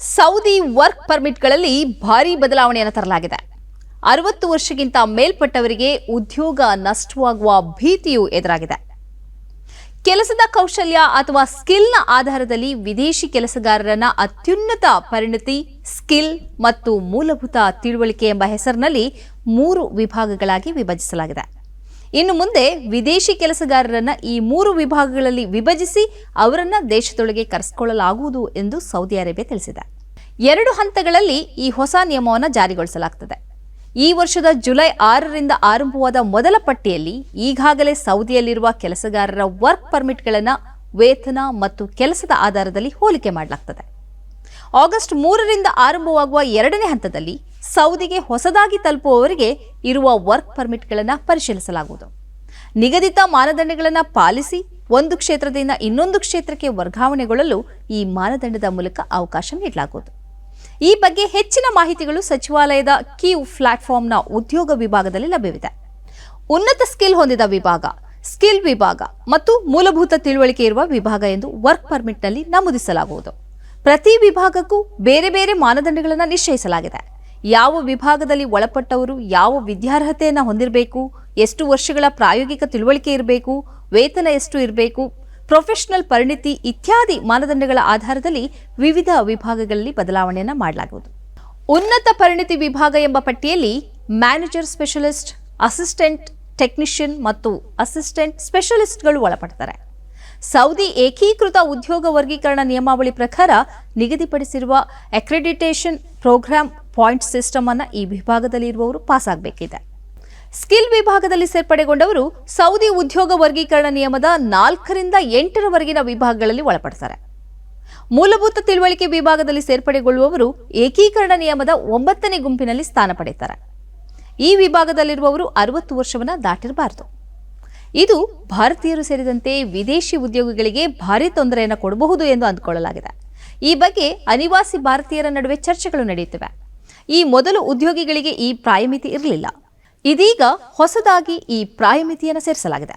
Saudi work ಪರ್ಮಿಟ್ಗಳಲ್ಲಿ ಭಾರೀ ಬದಲಾವಣೆಯನ್ನು ತರಲಾಗಿದೆ. ಅರವತ್ತು ವರ್ಷಕ್ಕಿಂತ ಮೇಲ್ಪಟ್ಟವರಿಗೆ ಉದ್ಯೋಗ ನಷ್ಟವಾಗುವ ಭೀತಿಯೂ ಎದುರಾಗಿದೆ. ಕೆಲಸದ ಕೌಶಲ್ಯ ಅಥವಾ ಸ್ಕಿಲ್ನ ಆಧಾರದಲ್ಲಿ ವಿದೇಶಿ ಕೆಲಸಗಾರರನ್ನ ಅತ್ಯುನ್ನತ ಪರಿಣತಿ, ಸ್ಕಿಲ್ ಮತ್ತು ಮೂಲಭೂತ ತಿಳುವಳಿಕೆ ಎಂಬ ಹೆಸರಿನಲ್ಲಿ ಮೂರು ವಿಭಾಗಗಳಾಗಿ ವಿಭಜಿಸಲಾಗಿದೆ. ಇನ್ನು ಮುಂದೆ ವಿದೇಶಿ ಕೆಲಸಗಾರರನ್ನ ಈ ಮೂರು ವಿಭಾಗಗಳಲ್ಲಿ ವಿಭಜಿಸಿ ಅವರನ್ನ ದೇಶದೊಳಗೆ ಕರೆಸಿಕೊಳ್ಳಲಾಗುವುದು ಎಂದು ಸೌದಿ ಅರೇಬಿಯಾ ತಿಳಿಸಿದೆ. ಎರಡು ಹಂತಗಳಲ್ಲಿ ಈ ಹೊಸ ನಿಯಮವನ್ನು ಜಾರಿಗೊಳಿಸಲಾಗುತ್ತದೆ ಈ ವರ್ಷದ ಜುಲೈ ಆರರಿಂದ ಆರಂಭವಾದ ಮೊದಲ ಪಟ್ಟಿಯಲ್ಲಿ ಈಗಾಗಲೇ ಸೌದಿಯಲ್ಲಿರುವ ಕೆಲಸಗಾರರ ವರ್ಕ್ ಪರ್ಮಿಟ್ಗಳನ್ನು ವೇತನ ಮತ್ತು ಕೆಲಸದ ಆಧಾರದಲ್ಲಿ ಹೋಲಿಕೆ ಮಾಡಲಾಗ್ತದೆ. ಆಗಸ್ಟ್ ಮೂರರಿಂದ ಆರಂಭವಾಗುವ ಎರಡನೇ ಹಂತದಲ್ಲಿ ಸೌದಿಗೆ ಹೊಸದಾಗಿ ತಲುಪುವವರಿಗೆ ಇರುವ ವರ್ಕ್ ಪರ್ಮಿಟ್ಗಳನ್ನು ಪರಿಶೀಲಿಸಲಾಗುವುದು. ನಿಗದಿತ ಮಾನದಂಡಗಳನ್ನು ಪಾಲಿಸಿ ಒಂದು ಕ್ಷೇತ್ರದಿಂದ ಇನ್ನೊಂದು ಕ್ಷೇತ್ರಕ್ಕೆ ವರ್ಗಾವಣೆಗೊಳ್ಳಲು ಈ ಮಾನದಂಡದ ಮೂಲಕ ಅವಕಾಶ ನೀಡಲಾಗುವುದು. ಈ ಬಗ್ಗೆ ಹೆಚ್ಚಿನ ಮಾಹಿತಿಗಳು ಸಚಿವಾಲಯದ ಕ್ಯೂ ಪ್ಲಾಟ್ಫಾರ್ಮ್ನ ಉದ್ಯೋಗ ವಿಭಾಗದಲ್ಲಿ ಲಭ್ಯವಿದೆ. ಉನ್ನತ ಸ್ಕಿಲ್ ಹೊಂದಿದ ವಿಭಾಗ ಸ್ಕಿಲ್ ವಿಭಾಗ ಮತ್ತು ಮೂಲಭೂತ ತಿಳುವಳಿಕೆ ಇರುವ ವಿಭಾಗ ಎಂದು ವರ್ಕ್ ಪರ್ಮಿಟ್ನಲ್ಲಿ ನಮೂದಿಸಲಾಗುವುದು. ಪ್ರತಿ ವಿಭಾಗಕ್ಕೂ ಬೇರೆ ಬೇರೆ ಮಾನದಂಡಗಳನ್ನು ನಿಶ್ಚಯಿಸಲಾಗಿದೆ. ಯಾವ ವಿಭಾಗದಲ್ಲಿ ಒಳಪಟ್ಟವರು ಯಾವ ವಿದ್ಯಾರ್ಹತೆಯನ್ನು ಹೊಂದಿರಬೇಕು, ಎಷ್ಟು ವರ್ಷಗಳ ಪ್ರಾಯೋಗಿಕ ತಿಳುವಳಿಕೆ ಇರಬೇಕು, ವೇತನ ಎಷ್ಟು ಇರಬೇಕು, ಪ್ರೊಫೆಷನಲ್ ಪರಿಣಿತಿ ಇತ್ಯಾದಿ ಮಾನದಂಡಗಳ ಆಧಾರದಲ್ಲಿ ವಿವಿಧ ವಿಭಾಗಗಳಲ್ಲಿ ಬದಲಾವಣೆಯನ್ನು ಮಾಡಲಾಗುವುದು ಉನ್ನತ ಪರಿಣಿತಿ ವಿಭಾಗ ಎಂಬ ಪಟ್ಟಿಯಲ್ಲಿ ಮ್ಯಾನೇಜರ್ ಸ್ಪೆಷಲಿಸ್ಟ್, ಅಸಿಸ್ಟೆಂಟ್ ಟೆಕ್ನಿಷಿಯನ್ ಮತ್ತು ಅಸಿಸ್ಟೆಂಟ್ ಸ್ಪೆಷಲಿಸ್ಟ್ಗಳು ಒಳಪಡ್ತಾರೆ. ಸೌದಿ ಏಕೀಕೃತ ಉದ್ಯೋಗ ವರ್ಗೀಕರಣ ನಿಯಮಾವಳಿ ಪ್ರಕಾರ ನಿಗದಿಪಡಿಸಿರುವ ಅಕ್ರೆಡಿಟೇಷನ್ ಪ್ರೋಗ್ರಾಂ ಪಾಯಿಂಟ್ ಸಿಸ್ಟಮ್ ಅನ್ನು ಈ ವಿಭಾಗದಲ್ಲಿ ಇರುವವರು ಪಾಸ್ ಆಗಬೇಕಿದೆ. ಸ್ಕಿಲ್ ವಿಭಾಗದಲ್ಲಿ ಸೇರ್ಪಡೆಗೊಂಡವರು ಸೌದಿ ಉದ್ಯೋಗ ವರ್ಗೀಕರಣ ನಿಯಮದ ನಾಲ್ಕರಿಂದ ಎಂಟರವರೆಗಿನ ವಿಭಾಗಗಳಲ್ಲಿ ಒಳಪಡ್ತಾರೆ. ಮೂಲಭೂತ ತಿಳುವಳಿಕೆ ವಿಭಾಗದಲ್ಲಿ ಸೇರ್ಪಡೆಗೊಳ್ಳುವವರು ಏಕೀಕರಣ ನಿಯಮದ ಒಂಬತ್ತನೇ ಗುಂಪಿನಲ್ಲಿ ಸ್ಥಾನ ಪಡೆಯುತ್ತಾರೆ. ಈ ವಿಭಾಗದಲ್ಲಿರುವವರು ಅರವತ್ತು ವರ್ಷವನ್ನು ದಾಟಿರಬಾರದು. ಇದು ಭಾರತೀಯರು ಸೇರಿದಂತೆ ವಿದೇಶಿ ಉದ್ಯೋಗಿಗಳಿಗೆ ಭಾರೀ ತೊಂದರೆಯನ್ನು ಕೊಡಬಹುದು ಎಂದು ಅಂದುಕೊಳ್ಳಲಾಗಿದೆ. ಈ ಬಗ್ಗೆ ಅನಿವಾಸಿ ಭಾರತೀಯರ ನಡುವೆ ಚರ್ಚೆಗಳು ನಡೆಯುತ್ತಿವೆ. ಈ ಮೊದಲು ಉದ್ಯೋಗಿಗಳಿಗೆ ಈ ಪ್ರಾಯಮಿತಿ ಇರಲಿಲ್ಲ. ಇದೀಗ ಹೊಸದಾಗಿ ಈ ಪ್ರಾಯಮಿತಿಯನ್ನು ಸೇರಿಸಲಾಗಿದೆ.